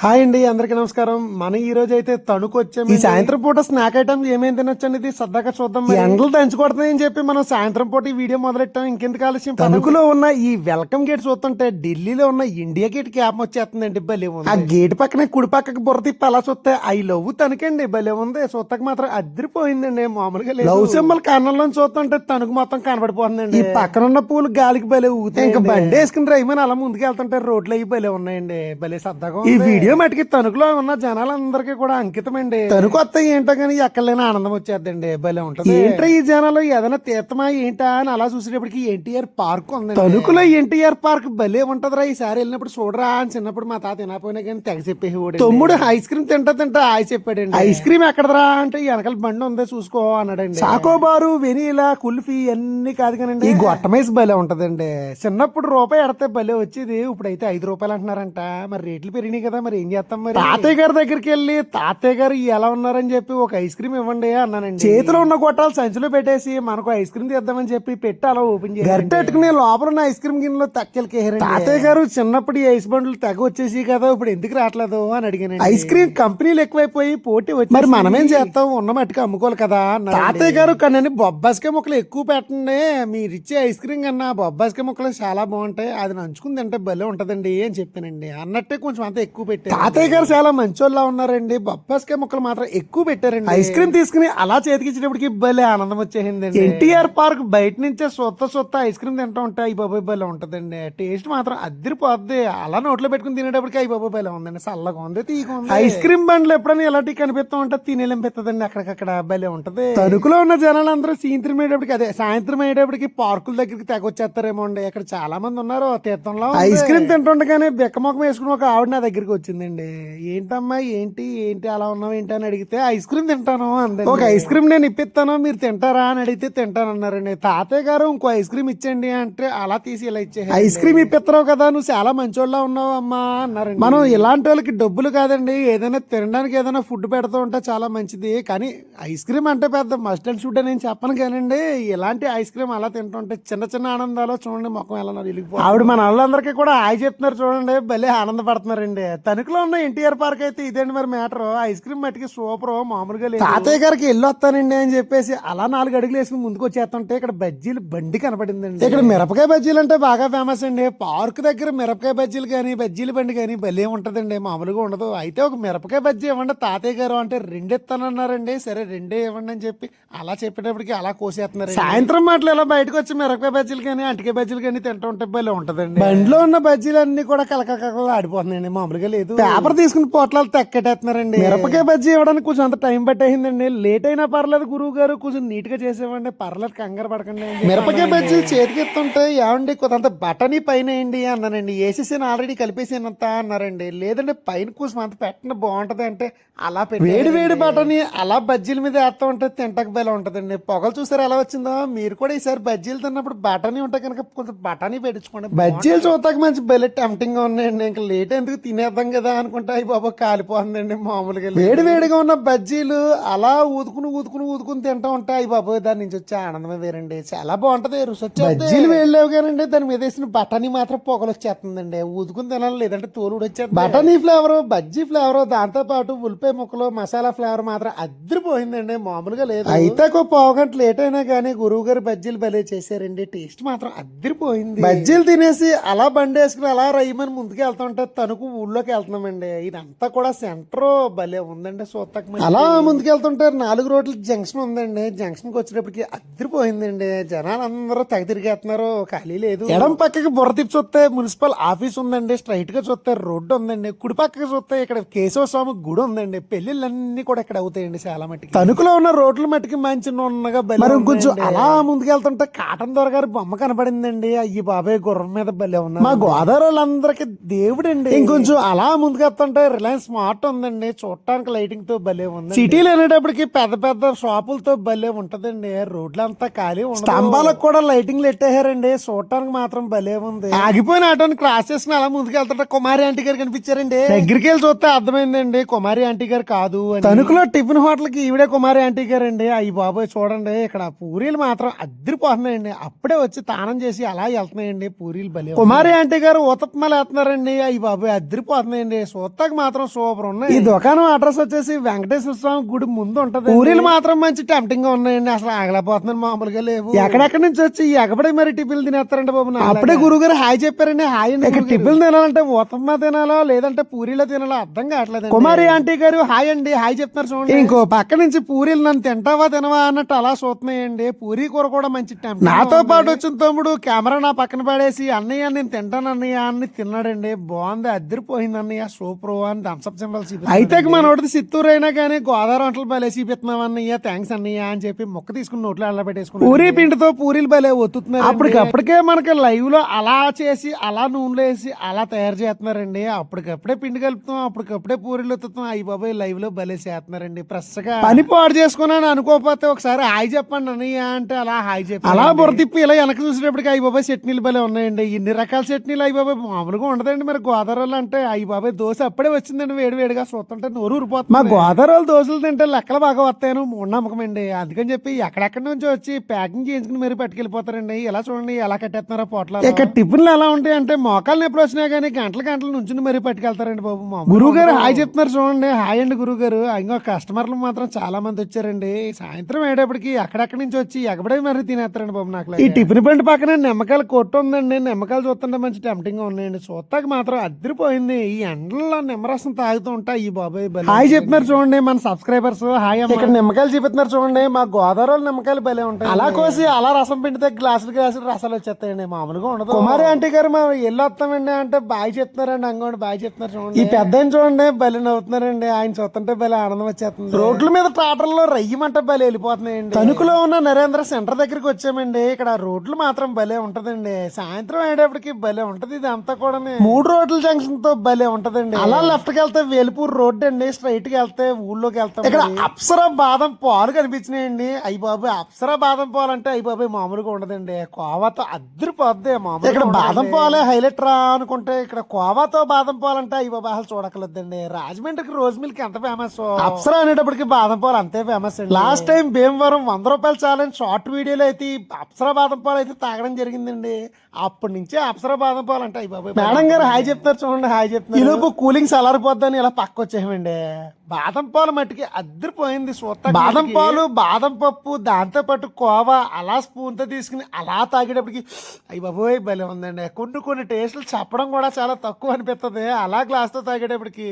Hi అండి అందరికి నమస్కారం. మన ఈ రోజు అయితే తణుకు వచ్చాము ఈ సాయంత్రం పూట స్నాక్ ఐటమ్ ఏమేమి తినొచ్చండి ఇది? సరదాగా చూద్దాం. ఎండలు దంచుకొడుతున్నాయని చెప్పి మనం సాయంత్రం పూట ఈ వీడియో మొదలెట్టాం. ఇంకెందుకు ఆలస్యం? తణుకులో ఉన్న ఈ వెల్కమ్ గేట్ చూస్తుంటే ఢిల్లీలో ఉన్న ఇండియా గేట్ క్యాప్ వచ్చేస్తుందండి. భలే ఉంది. ఆ గేట్ పక్కనే కుడి పక్కకి బుర్ర తిప్పి అలా చూస్తే ఐ లవ్ తణుకండి భలే ఉంది. చూత్తకు మాత్రం అదిరిపోయిందండి మామూలుగా లవ్ సింబల్ కన్నంలో చూస్తుంటే తణుకు మొత్తం కనబడిపోతుందండి. ఈ పక్కన ఉన్న పూలు గాలికి భలే ఊగుతాయి ఇంకా బండి వేసుకుని రైమని అలా ముందుకు వెళ్తుంటే రోడ్లు అవి భలే ఉన్నాయండి. భలే సరదాగా ఈ వీడియో మటుకి తణుకులో ఉన్న జనాలందరికీ కూడా అంకితమండి. తణుకు వత్త ఏంటో కానీ ఎక్కడలేని ఆనందం వచ్చేద్దండి. భలే ఉంటది. ఏంట్రా ఈ జనాలు ఏదైనా తీర్థమా ఏంటా అని అలా చూసేటప్పటికి ఎన్టీఆర్ పార్క్ ఉంది తణుకులో ఎన్టీఆర్ పార్క్ భలే ఉంటదిరా. ఈసారి వెళ్ళినప్పుడు చూడరా అని చిన్నప్పుడు మా తాత తినపోయినా కానీ తెగ చెప్పేసి తమ్ముడు ఐస్ క్రీమ్ తింటా తింటా ఆయ చెప్పాడండి. ఐస్ క్రీమ్ ఎక్కడరా అంటే ఈ వెనకాల బండి ఉంది చూసుకో అన్నాడండి. చాకోబారు వెనీలా కుల్ఫీ అన్ని కాదు కానండి. ఈ గొట్టమేసి భలే ఉంటదండి. చిన్నప్పుడు రూపాయి ఎడితే భలే వచ్చేది. ఇప్పుడైతే ఐదు రూపాయలు అంటున్నారంట. మరి రేట్లు పెరిగినాయి కదా మరి. ఏం చేస్తాం మరి? తాతయ్య గారి దగ్గరికి వెళ్ళి తాతయ్య గారు ఎలా ఉన్నారని చెప్పి ఒక ఐస్ క్రీమ్ ఇవ్వండి అన్నానండి. చేతిలో ఉన్న గొట్టాలు సంచిలో పెట్టేసి మనకు ఐస్ క్రీమ్ తీద్దామని చెప్పి పెట్టి అలా ఓపెన్ చేసి గరిటెట్టుకుని లోపల ఉన్న ఐస్ క్రీమ్ గిన్నెలో తక్కెలకేహారండి తాతయ్య గారు చిన్నప్పుడు ఈ ఐస్ బండ్లు తెగ వచ్చేసి కదా ఇప్పుడు ఎందుకు రావట్లేదు అని అడిగాను ఐస్ క్రీమ్ కంపెనీలు ఎక్కువైపోయి పోటీ వచ్చి మరి మనమేం చేస్తాం? ఉన్న మట్టుకు అమ్ముకోవాలి కదా. తాతయ్య గారు కానీ బొబ్బాస్కాయ ముక్కలు ఎక్కువ పెట్టండి. మీరు ఇచ్చే ఐస్ క్రీమ్ కన్నా బొబ్బాస్కాయ ముక్కలు చాలా బాగుంటాయి. అది నంచుకుని తింటే భలే ఉంటదండి అని చెప్పానండి. అన్నట్టే కొంచెం అంత ఎక్కువ పెట్టారు. తాతయ్య గారు చాలా మంచోళ్ళ ఉన్నారండి. బొబ్బాస్కాయ ముక్కలు మాత్రం ఎక్కువ పెట్టారండి. ఐస్ క్రీమ్ తీసుకుని అలా చేతికి ఇచ్చినప్పటికి భలే ఆనందం వచ్చేసిందండి. ఎన్టీఆర్ పార్క్ బయట నుంచే సొత్త సొత్త ఐస్ క్రీమ్ తింటా ఉంటే అయ్యి బాబాయ్ భలే ఉంటదండి. టేస్ట్ మాత్రం అద్దరిపోద్ది. అలా నోట్లో పెట్టుకుని తినేటప్పటికి అయ్యి బాబాయ్ భలే ఉందండి. చల్లగా ఉంది తీగ ఉంది. ఐస్ క్రీమ్ బండ్లు ఎప్పుడైనా ఎలాంటి కనిపిస్తా ఉంటే తినేలేంపిస్తుందండి అక్కడికక్కడ భలే ఉంటది. తణుకులో ఉన్న జనాలు అందరూ సాయంత్రం అయ్యేటప్పటికి అదే సాయంత్రం అయ్యేటప్పటికి పార్కుల దగ్గరికి తెగొచ్చేస్తారేమో అండి. ఇక్కడ చాలా మంది ఉన్నారు తీర్థంలో ఐస్ క్రీమ్ తింటుండగానే బెక్కమొక్కం వేసుకుని ఒక ఆవిడ నా దగ్గరికి వచ్చిందండి ఏంటమ్మా ఏంటి ఏంటి అలా ఉన్నావు ఏంటి అని అడిగితే ఐస్ క్రీమ్ తింటాను అంది ఒక ఐస్ క్రీమ్ నేను ఇప్పిస్తాను మీరు తింటారా అని అడిగితే తింటాను అన్నారండి తాతయ్య గారు ఇంకో ఐస్ క్రీమ్ ఇచ్చండి అంటే అలా తీసి ఇలా ఇచ్చే ఐస్ క్రీమ్ ఇప్పిస్తావు కదా నువ్వు చాలా మంచోళ్ళ ఉన్నావు అమ్మా అన్నారండి. మనం ఇలాంటి వాళ్ళకి డబ్బులు కాదండి. ఏదైనా తినడానికి ఏదైనా ఫుడ్ పెడుతూ ఉంటే చాలా మంచిది. కానీ ఐస్ క్రీమ్ అంటే పెద్ద మస్ట్ అండ్ షుడ్ అని నేను చెప్పను కానండి. ఇలాంటి ఐస్ క్రీమ్ అలా తింటుంటే చిన్న చిన్న ఆనందాలు చూడండి మొఖం ఎలా ఆవిడ మన వాళ్ళందరికీ కూడా హాయ్ చెప్తున్నారు చూడండి. భలే ఆనందపడుతున్నారండి. తణుకులో ఉన్న ఎన్టీఆర్ పార్క్ అయితే ఇదేంటి మరి మ్యాటర్? ఐస్ క్రీమ్ మట్టికి సూపర్ మామూలుగా లేదు. తాతయ్య గారికి వెళ్ళి వస్తానండి అని చెప్పేసి అలా నాలుగు అడుగులు వేసుకుని ముందుకు వచ్చేస్తుంటే ఇక్కడ బజ్జీలు బండి కనపడిందండి. ఇక్కడ మిరపకాయ బజ్జీలు అంటే బాగా ఫేమస్ అండి. పార్క్ దగ్గర మిరపకాయ బజ్జీలు కానీ బజ్జీల బండి కానీ భలే ఉంటదండి. మామూలుగా ఉండదు. అయితే ఒక మిరపకాయ బజ్జీ ఇవ్వండి తాతయ్య గారు అంటే రెండు ఇస్తానన్నారండి. సరే రెండే ఇవ్వండి అని చెప్పి అలా చెప్పేటప్పటికి అలా కోసేస్తున్నారు సాయంత్రం మాటలు ఇలా బయటకు వచ్చి మిరపకాయ బజ్జీలు కానీ అంటికాయ బజ్జీలు కానీ తింటూ ఉంటే భలే ఉంటదండి. బండిలో ఉన్న బజ్జీలు అన్ని కూడా కలకల ఆడిపోతున్నాయండి. మామూలుగా లేదు. పేపర్ తీసుకుని పోట్లాలు తెక్కటేస్తున్నారండి మిరపకాయ బజ్జీ ఇవ్వడానికి కొంచెం అంత టైం పట్టేసిందండి. లేట్ అయినా పర్లేదు గురువు గారు కొంచెం నీట్గా చేసేవండి పర్లేదు కంగారు పడకండి మిరపకాయ బజ్జీలు చేతికి ఎత్తుంటే ఏమండి కొంత బటనీ పైన వేయండి అన్నానండి. వేసేసాను ఆల్రెడీ కలిపేసానంత అన్నారండి. లేదంటే పైన కూసం అంత పెట్టండి బాగుంటది అంటే అలా వేడి వేడి బటనీ అలా బజ్జీల మీద వేస్తా ఉంటే తింటకు బెల ఉంటదండి. పొగలు చూసారు ఎలా వచ్చిందో? మీరు కూడా ఈసారి బజ్జీలు తిన్నప్పుడు బటానీ ఉంటే కనుక కొంచెం బటానీ పెట్టించుకోండి. బజ్జీలు చూడటానికి మంచి బెల్లె టెంప్టింగ్గా ఉన్నాయండి. ఇంకా లేట్ ఎందుకు తినేద్దాం కదా అనుకుంటే అయ్యి బాబా కాలిపోతుందండి మామూలుగా వేడి వేడిగా ఉన్న బజ్జీలు అలా ఊదుకుని ఊదుకుని ఊదుకుని తింటా ఉంటే అయ్యి బాబోయ్ దాని నుంచి వచ్చే ఆనందమే వేరండి. చాలా బాగుంటది రుచి వచ్చే బజ్జీలు వేయలేవు కానండి దాని మీద వేసిన బటానీ మాత్రం పొగలు వచ్చేస్తుందండి. ఊదుకుని తినాలి లేదంటే తోలు వచ్చేది బటానీ ఫ్లేవర్ బజ్జీ ఫ్లేవర్ దాంతో పాటు ఉల్లిపాయ ముక్కలు మసాలా ఫ్లేవర్ మాత్రం అద్దరిపోయిందండి మామూలుగా లేదు. అయితే ఒక పావు గంట లేట్ అయినా కానీ గురువు గారు బజ్జీలు భలే చేశారండి టేస్ట్ మాత్రం అద్దరిపోయింది బజ్జీలు తినేసి అలా బండి వేసుకుని అలా రయ్యమని ముందుకు వెళ్తుంటే తణుకు ఊళ్ళోకి వెళ్తున్నామండి ఇదంతా కూడా సెంటర్ భలే ఉందండి సూత్తక అలా ముందుకు వెళ్తుంటే నాలుగు రోడ్ల జంక్షన్ ఉందండి. జంక్షన్కి వచ్చేటప్పటికి అద్దరిపోయిందండి జనాలు అందరూ తెగ తిరిగేస్తున్నారు. ఖాళీ లేదు. ఎడం పక్కకి బుర్ర తిప్పి చూస్తే మున్సిపల్ ఆఫీస్ ఉందండి. స్ట్రైట్గా చూస్తే రోడ్డు ఉందండి. కుడి పక్కకి చూస్తే ఇక్కడ కేశవ స్వామి గుడి ఉందండి. పెళ్ళిళ్ళన్నీ కూడా ఇక్కడ అవుతాయండి చాలా మట్టికి. తణుకులో ఉన్న రోడ్ల మట్టికి మంచి నున్నగా బలి మరి కొంచెం అలా ముందుకు వెళ్తుంటే కాటన్ దొర గారి బొమ్మ కనబడిందండి. అయ్యి బాబాయ్ గుర్రం మీద బలే ఉన్నారు. మా గోదావరి వాళ్ళందరికి దేవుడండి. ఇంకొంచెం అలా ముందుకు వెళ్తుంటే రిలయన్స్ స్మార్ట్ ఉందండి. చూడటానికి లైటింగ్తో భలే ఉంది సిటీలో వెళ్ళేటప్పటికి పెద్ద పెద్ద షాపులతో భలే ఉంటదండి. రోడ్లంతా ఖాళీ ఉండదు. స్తంభాలకు కూడా లైటింగ్ పెట్టేశారండి చూడటానికి మాత్రం భలే ఉంది. ఆగిపోయిన ఆటోని క్రాస్ చేసుకుని అలా ముందుకు వెళ్తుంటే కుమారి ఆంటీ గారు కనిపించారండి. దగ్గరికి వెళ్ళి చూస్తే అర్థమైందండి. కుమారి ఆంటీ గారు కాదు అని. తణుకులో టిఫిన్ హోటల్కి ఈవిడే కుమారి ఆంటీ గారు అండి అయ్యి బాబోయ్ చూడండి. ఇక్కడ పూరీలు మాత్రం అద్దరిపోతున్నాయండి. అప్పుడే వచ్చి తానం చేసి అలా వెళ్తున్నాయండి. పూరీలు భలే కుమారి ఆంటీ గారు ఉతప్మాలు వేస్తున్నారండి. అయ్యి బాబోయ్ అద్దరిపోతున్నాయండి. ఉన్నాయండి సూత్తకు మాత్రం సూపర్ ఉన్నాయి. ఈ దుకాణం అడ్రస్ వచ్చేసి వెంకటేశ్వర స్వామి గుడి ముందు ఉంటది పూరీలు మాత్రం మంచి టెంప్టింగ్గా ఉన్నాయండి. అసలు ఆగలేకపోతున్నాను మామూలుగా లేవు. ఎక్కడెక్కడి నుంచి వచ్చి ఎక్కడే మరి టిఫిన్లు తినేస్తారంటే బాబు. అప్పుడే గురువు గారు హాయ్ చెప్పారండి. హాయ్ అండి ఇక్కడ టిఫిన్లు తినాలంటే ఉత్తమ్మ తినాలో లేదంటే పూరీలో తినాలో? అర్థం కావట్లేదు కుమారి ఆంటీ గారు హాయ్ అండి. హాయ్ చెప్తున్నారు చూడండి. ఇంకో పక్క నుంచి పూరీలు నన్ను తింటావా తినవా అన్నట్టు అలా చూస్తున్నాయండి. పూరీ కూర కూడా మంచి టెంప్టింగ్ నాతో పాటు వచ్చిన తమ్ముడు కెమెరా నా పక్కన పడేసి అన్నయ్య నేను తింటాను అన్నయ్య అని తిన్నాడండి. బాగుంది. అద్దరిపోయింది అన్నయ్య. సూపర్ అని థమ్స్అప్ సింబల్స్ అయితే మనోడిది చిత్తూరు అయినా కానీ గోదావరి వంటలు భలే చూపిస్తున్నాం అన్నయ్య థ్యాంక్స్ అన్నయ్య అని చెప్పి మొక్క తీసుకుని నోట్లో అల్ల పెట్టేసుకుని పూరీ పిండితో పూరీలు భలే ఒత్తుతున్నారు అప్పటికప్పటికే మనకి లైవ్లో అలా చేసి అలా నూనెలో వేసి అలా తయారు చేస్తున్నారండి. అప్పటికప్పుడే పిండి కలుపుతాం అప్పటికప్పుడే పూరీలు ఒత్తుతాం. అయ్యి బాబాయ్ లైవ్లో భలే చేస్తున్నారండి. ఫ్రెష్గా పని పాడు చేసుకున్నాను అనుకోకపోతే ఒకసారి హాయ్ చెప్పండి అన్నయ్య అంటే అలా హాయ్ చెప్పి అలా బుర్ర తిప్పి ఇలా వెనక చూసేటప్పటికి అయ్యి బాబాయ్ చట్నీలు భలే ఉన్నాయండి. ఇన్ని రకాల చట్నీలు అయ్యి బాబాయ్ మామూలుగా ఉండదండి మరి గోదావరిలో అంటే అయ్యి బాబాయ్ దోశ అప్పుడే వచ్చిందండి వేడి వేడిగా. చూస్తుంటే నోరు ఊరిపోతుంది. మా గోదావరి దోశలు తింటే లెక్కలు బాగా వస్తాయని మూఢనమ్మకం అండి. అందుకని చెప్పి ఎక్కడెక్కడి నుంచి వచ్చి ప్యాకింగ్ చేయించుకుని మీరు పట్టుకెళ్ళిపోతారండి. ఇలా చూడండి ఎలా కట్టేస్తున్నారో పోట్ల ఇక్కడ టిఫిన్లు ఎలా ఉంటాయి అంటే మోకాలు నొప్పులు వచ్చినా కానీ గంటల గంటల నుంచి మరీ పట్టుకెళ్తారండి బాబు మా గురువు గారు హాయ్ చెప్తున్నారు చూడండి. హాయ్ అండి గురువు గారు ఇంకో కస్టమర్లు మాత్రం చాలా మంది వచ్చారండి. సాయంత్రం అయ్యేటప్పటికి ఎక్కడెక్కడి నుంచి వచ్చి ఎగబడే మరీ తినేస్తారండి బాబు నాకు ఈ టిఫిన్ బండి పక్కన నిమ్మకాయలు కొట్టు ఉందండి. నిమ్మకాయలు చూస్తుంటే మంచి టెంప్టింగ్గా ఉన్నాయండి. చూస్తాక మాత్రం అద్దరిపోయింది ఈ ఎండల్లో నిమ్మరసం తాగుతూ ఉంటా ఈ బాబాయ్. హాయ్ చెప్తున్నారు చూడండి మన సబ్స్క్రైబర్స్ హాయ్. ఇక్కడ నిమ్మకాయలు చూపిస్తున్నారు చూడండి మా గోదావరి నిమ్మకాయలు భలే ఉంటాయి. అలా కోసి అలా రసం పిండితే గ్లాసులు గ్లాసులు రసాలు వచ్చేస్తాయండి మామూలుగా ఉండదు. కుమారి ఆంటీ గారు మా ఎల్లు వస్తామండి అంటే బాయ్ చెప్తున్నారండి అంగోండి బాయ్ చెప్తున్నారు చూడండి. ఈ పెద్ద చూడండి భలే నవ్వుతున్నారండి. ఆయన చూస్తుంటే భలే ఆనందం వచ్చేస్తుంది. రోడ్ల మీద ట్రాటర్లో రయ్యమంటే భలే వెళ్ళిపోతున్నాయండి. తణుకులో ఉన్న నరేంద్ర సెంటర్ దగ్గరికి వచ్చామండి. ఇక్కడ రోడ్లు మాత్రం భలే ఉంటదండి. సాయంత్రం అయ్యేటప్పటికి భలే ఉంటది ఇది అంతా కూడా మూడు రోడ్ల జంక్షన్తో భలే ఉంటదండి. అలా లెఫ్ట్కి వెళ్తే వేలుపూర్ రోడ్ అండి స్ట్రైట్కి వెళ్తే ఊళ్ళోకి వెళ్తాం ఇక్కడ అప్సర బాదం పాలు కనిపించినాయండి. అయ్యి బాబాయ్ అప్సర బాదం పాలు అంటే అయ్యి బాబాయ్ మామూలుగా ఉండదండి. కోవాతో అద్దరిపోద్ది మామూలు ఇక్కడ బాదం పాలే హైలైట్ రా అనుకుంటే ఇక్కడ కోవాతో బాదం పాలు అంటే అయ్యి బాబాయ్ అసలు చూడకలేదండి రాజమండ్రికి రోజ్ మిల్క్ ఎంత ఫేమస్ అప్సర అనేటప్పటికి బాదం పాలు అంతే ఫేమస్ అండి. లాస్ట్ టైం భీమవరం వంద రూపాయలు చాలని షార్ట్ వీడియోలో అయితే అప్సర బాదం పాలు అయితే తాగడం జరిగిందండి. అప్పటి నుంచే అప్సర బాదం పాలు అంటే అయ్యి బాబాయ్ మేడం గారు హాయ్ చెప్తారు చూడండి హాయ్ చెప్తారు ఈలోపు కూలింగ్ చల్లారిపోద్దని ఇలా పక్క వచ్చేయమండి బాదం పాలు మట్టికి అద్దరిపోయింది సూత్త బాదం పాలు బాదం పప్పు దాంతో పాటు కోవా అలా స్పూన్తో తీసుకుని అలా తాగేటప్పటికి అయ్యి బాబోయ్ భలే ఉందండి. కొన్ని కొన్ని టేస్టులు చెప్పడం కూడా చాలా తక్కువ అనిపిస్తుంది అలా గ్లాస్తో తాగేటప్పటికి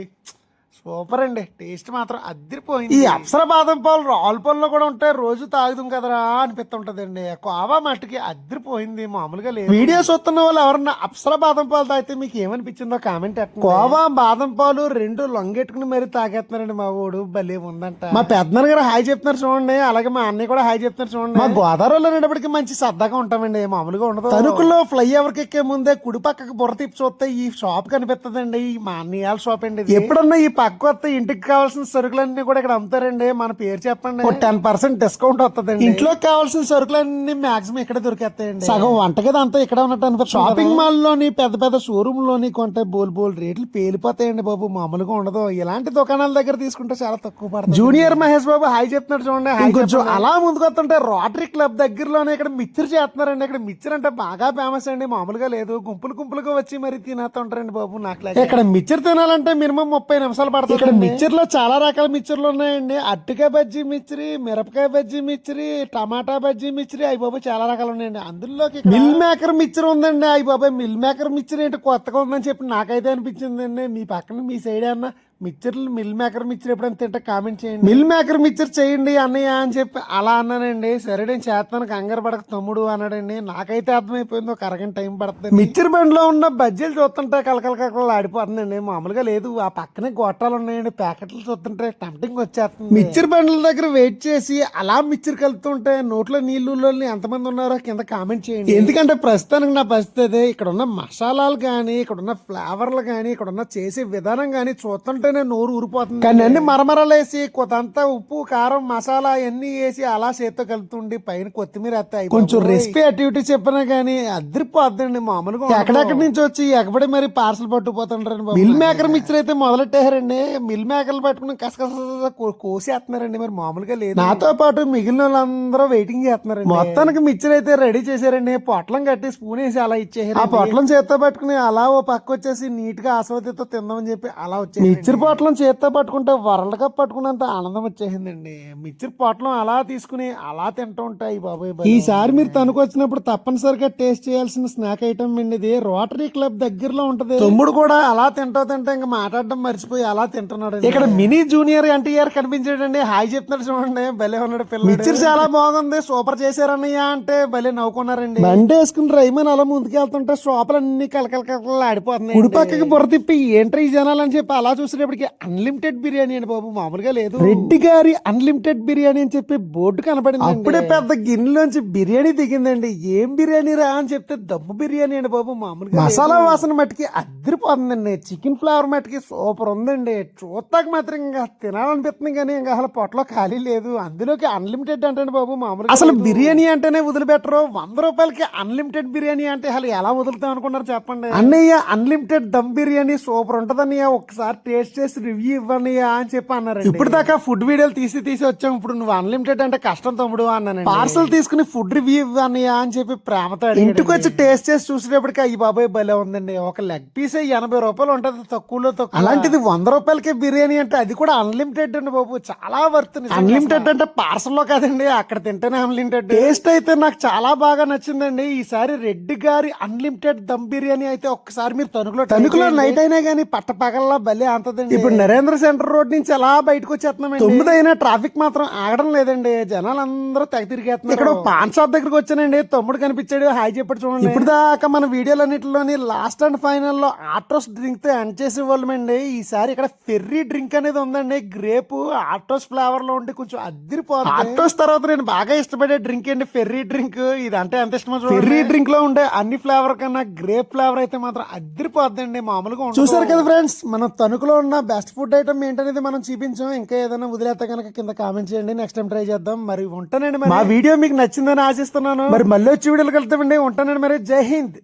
సూపర్ అండి. టేస్ట్ మాత్రం అద్దరిపోయింది ఈ అప్సర బాదం పాలు రావుల పళ్ళలో కూడా ఉంటాయి రోజు తాగుదాం కదరా అనిపిస్తుంటదండి. కోవా మట్టుకి అద్దరిపోయింది మామూలుగా లేదు. వీడియో చూస్తున్న వాళ్ళు ఎవరన్నా అప్సర బాదం పాలు తాగితే మీకు ఏమనిపించిందో కామెంట్ కోవా బాదం పాలు రెండు లొంగెట్టుకుని మరీ తాగేస్తున్నారండి మా ఊడు. భలే ఉందంట. మా పెద్దనాన్న గారు హాయ్ చెప్తున్నారు చూడండి. అలాగే మా అన్నయ్య కూడా హాయ్ చెప్తున్నారు చూడండి. మా గోదావరిలో అనేటప్పటికి మంచి సరదాగా ఉంటామండి. మామూలుగా ఉండదు. తణుకులో ఫ్లై ఓవర్ ఎక్కే ముందే కుడి పక్కకు బుర్ర తిప్పి చూస్తే ఈ షాప్ కనిపిస్తుందండి. ఈ మా అన్నయ్యాల షాప్ అండి. ఎప్పుడన్నా ఈ వస్తే ఇంటికి కావాల్సిన సరుకులన్నీ కూడా ఇక్కడ అమ్ముతారండి. మన పేరు చెప్పండి. టెన్ పర్సెంట్ డిస్కౌంట్ వస్తుందండి ఇంట్లో కావాల్సిన సరుకులన్నీ మాక్సిమం ఇక్కడ దొరికేస్తాయండి. సగం వంటగది అంతా ఇక్కడ ఉన్నట్టు అనిపిస్తుంది షాపింగ్ మాల్లోని పెద్ద పెద్ద షోరూమ్లోని కొంటే బోల్ బోల్ రేట్లు పేలిపోతాయండి బాబు. మామూలుగా ఉండదు. ఇలాంటి దుకాణాల దగ్గర తీసుకుంటే చాలా తక్కువ పడుతుంది. జూనియర్ మహేష్ బాబు హాయ్ చెప్తున్నాడు చూడండి. కొంచెం అలా ముందుకు వస్తుంటే రోటరీ క్లబ్ దగ్గరలోనే ఇక్కడ మిక్చర్ చేస్తున్నారండి. ఇక్కడ మిక్చర్ అంటే బాగా ఫేమస్ అండి. మామూలుగా లేదు. గుంపులు గుంపులుగా వచ్చి మరి తినేస్తుంటారండి బాబు. నాకు ఇక్కడ మిక్చర్ తినాలంటే మినిమం ముప్పై నిమిషాలు పడుతుంది ఇక్కడ మిక్చర్లో చాలా రకాల మిక్చర్లు ఉన్నాయండి. అరటికాయ బజ్జీ మిక్చరీ మిరపకాయ బజ్జీ మిక్చరీ టమాటా బజ్జీ మిక్చరీ అయ్యి బాబు చాలా రకాలు ఉన్నాయండి. అందులోకి మిల్ మేకర్ మిక్చర్ ఉందండి అయ్యి బాబాయ్. మిల్ మేకర్ మిక్చర్ ఏంటి కొత్తగా ఉందని చెప్పి నాకైతే అనిపించిందండి. మీ పక్కన మీ సైడ్ అన్న మిక్చర్లు మిల్ మేకర్ మిక్చర్ ఎప్పుడైనా తింటే కామెంట్ చేయండి. మిల్ మేకర్ మిక్చర్ చేయండి అన్నయ్య అని చెప్పి అలా అన్నానండి. సరే నేను చేస్తాను కంగారు పడక తమ్ముడు అన్నాడండి. నాకైతే అర్థమైపోయింది ఒక అరగంట టైం పడుతుంది. మిక్చర్ బండిలో ఉన్న బజ్జీలు చూస్తుంటే కలకల ఆడిపోతుందండి మామూలుగా లేదు ఆ పక్కనే గొట్టాలు ఉన్నాయండి. ప్యాకెట్లు చూస్తుంటే టంప్టింగ్ వచ్చేస్తుంది. మిక్చర్ బండ్ల దగ్గర వెయిట్ చేసి అలా మిక్చర్ కలుపుతుంటే నోట్లో నీళ్ళు ఎంతమంది ఉన్నారో కింద కామెంట్ చేయండి. ఎందుకంటే ప్రస్తుతానికి నా పరిస్థితి ఇక్కడ ఉన్న మసాలాలు కానీ ఇక్కడ ఉన్న ఫ్లేవర్లు కానీ ఇక్కడ ఉన్న చేసే విధానం కానీ చూస్తుంటే చూస్తుంటేనే నోరు ఊరిపోతుంది. కానీ అన్ని మరమరలేసి కొంతంత ఉప్పు కారం మసాలా అన్ని వేసి అలా చేత్తో కలుపుతుండి పైన కొత్తిమీర వేస్తాయి కొంచెం రెసిపీ యాక్టివిటీ చెప్పినా గానీ అద్దరిపోద్దండి మామూలుగా ఎక్కడెక్కడి నుంచి వచ్చి ఎక్కడే మరి పార్సల్ పట్టుకుపోతుంటారండి మిల్ మేకర్ మిక్చర్ అయితే మొదలెట్టారండి మిల్ మేకర్లు పట్టుకుని కసకస కోసేస్తున్నారండి మరి మామూలుగా లేదు. నాతో పాటు మిగిలిన వాళ్ళందరూ వెయిటింగ్ చేస్తున్నారండి. మొత్తానికి మిక్చర్ అయితే రెడీ చేశారండి. పొట్లం కట్టి స్పూన్ వేసి అలా ఇచ్చేసారు ఆ పొట్లం చేత్తో పట్టుకుని అలా ఓ పక్క వచ్చేసి నీట్గా ఆస్వాదితో తిందామని చెప్పి అలా వచ్చేసి మిక్చర్ పొట్లం చేత్తో పట్టుకుంటే వరల్డ్ కప్ పట్టుకున్నంత ఆనందం వచ్చేసిందండి. మిక్చర్ పొట్లం అలా తీసుకుని అలా తింటూ ఉంటాయి బాబాయ్ ఈసారి మీరు తణుకు వచ్చినప్పుడు తప్పనిసరిగా టేస్ట్ చేయాల్సిన స్నాక్ ఐటమ్ అండి ఇది. రోటరీ క్లబ్ దగ్గరలో ఉంటది. తమ్ముడు కూడా అలా తింటూ తింటే ఇంకా మాట్లాడడం మర్చిపోయి అలా తింటున్నాడు ఇక్కడ మినీ జూనియర్ ఎన్టీఆర్ కనిపించాడండి. హాయ్ చెప్తున్నాడు చూడండి. భలే ఉన్నాడు పిల్ల మిక్చర్ చాలా బాగుంది. సూపర్ చేశారన్నయ్య అంటే భలే నవ్వుకున్నారండి. బండి వేసుకుని రైమన్ అలా ముందుకెళ్తుంటే సోపలు అన్ని కలకల కలకల ఆడిపోతున్నాయి కుడి పక్కకి బుర్ర తిప్పి ఏంట్రీ ఈ జనాలు? అని చెప్పి అలా చూసేటప్పటికి అన్లిమిటెడ్ బిర్యానీ అండి బాబు మామూలుగా లేదు. రెడ్డి గారి అన్లిమిటెడ్ బిర్యానీ అని చెప్పి బోర్డు కనపడింది అప్పుడే పెద్ద గిన్నెలోంచి బిర్యానీ దిగిందండి. ఏం బిర్యానీ రా అని చెప్తే దమ్ము బిర్యానీ అండి బాబు మామూలుగా మసాలా వాసన మట్టుకి అద్దరిపోతుందండి. చికెన్ ఫ్లేవర్ మట్టుకి సూపర్ ఉందండి. చూస్తాక మాత్రం ఇంకా తినాలనిపిస్తుంది కానీ ఇంకా అసలు పొట్టలో ఖాళీ లేదు. అందులోకి అన్లిమిటెడ్ అంటే బాబు మామూలుగా అసలు బిర్యానీ అంటేనే వదిలిపెట్టరు. వంద రూపాయలకి అన్లిమిటెడ్ బిర్యానీ అంటే అసలు ఎలా వదులుతాం అనుకున్నారు చెప్పండి. అన్నయ్య అన్లిమిటెడ్ దమ్ బిర్యానీ సూపర్ ఉంటదన్నయ్య. ఒకసారి టేస్ట్ చేసి రివ్యూ ఇవ్వన్నయ్య అని చెప్పి అన్నారు ఇప్పుడు దాకా ఫుడ్ వీడియోలు తీసి తీసి వచ్చాం. ఇప్పుడు నువ్వు అన్లిమిటెడ్ అంటే కష్టం తమ్ముడు అన్నాను పార్సల్ తీసుకుని ఫుడ్ రివ్యూ ఇవ్వన్నయ్య అని చెప్పి ప్రేమతో ఇంటికి వచ్చి టేస్ట్ చేసి చూసేటప్పటికి అయ్యి బాబాయ్ భలే ఉందండి. ఒక లెగ్ పీస్ ఎనభై రూపాయలు ఉంటది. తక్కువలో తక్కువ. అలాంటిది వంద రూపాయలకే బిర్యానీ అంటే అది కూడా అన్లిమిటెడ్ అండి బాబు. చాలా వర్త్ అన్లిమిటెడ్ అంటే పార్సల్లో కాదండి. అక్కడ తింటేనే అన్లిమిటెడ్ టేస్ట్ అయితే నాకు చాలా బాగా నచ్చిందండి. ఈసారి రెడ్డి గారి అన్లిమిటెడ్ దమ్ బిర్యానీ అయితే ఒక్కసారి మీరు తణుకులో తణుకులో నైట్ అయినా గానీ పట్ట పగల్లా భలే అంతదండి ఇప్పుడు నరేంద్ర సెంటర్ రోడ్ నుంచి అలా బయటకు వచ్చేస్తున్నాం తొమ్మిది అయినా ట్రాఫిక్ మాత్రం ఆగడం లేదండి. జనాలు అందరూ తెగ తిరిగేస్తున్నారు. ఇక్కడ పాన్ షాప్ దగ్గరకు వచ్చానండి. తమ్ముడు కనిపించాడు. హాయ్ చెప్పాడు చూడండి. ఇప్పుడు దాకా మన వీడియోలన్నిటిలోని లాస్ట్ అండ్ ఫైనల్లో ఆటోస్ డ్రింక్తో ఎండ్ చేసే వాళ్ళమండి. ఈసారి ఇక్కడ ఫెర్రీ డ్రింక్ అనేది ఉందండి. గ్రేప్ ఆటోస్ ఫ్లేవర్లో ఉండి కొంచెం అద్దరిపోతుంది ఆటోస్ తర్వాత నేను బాగా ఇష్టపడే డ్రింక్ అండి ఫెర్రీ డ్రింక్ ఇది అంటే ఎంత ఇష్టమో ఫెర్రీ డ్రింక్లో ఉండే అన్ని ఫ్లేవర్ కన్నా గ్రేప్ ఫ్లేవర్ అయితే మాత్రం అద్దరిపోద్దండి మామూలుగా. చూసారు కదా ఫ్రెండ్స్ మన తణుకులో ఉన్న బెస్ట్ ఫుడ్ ఐటమ్ ఏంటనేది మనం చూపించాం. ఇంకా ఏదైనా వదిలేస్తే కనుక కింద కామెంట్ చేయండి. నెక్స్ట్ టైం ట్రై చేద్దాం. మరి ఉంటానండి మరి. మా వీడియో మీకు నచ్చిందని ఆశిస్తున్నాను. మరి మళ్ళీ వచ్చి వీడియోలు కలుద్దామండి. ఉంటానండి మరి. జై హింద్.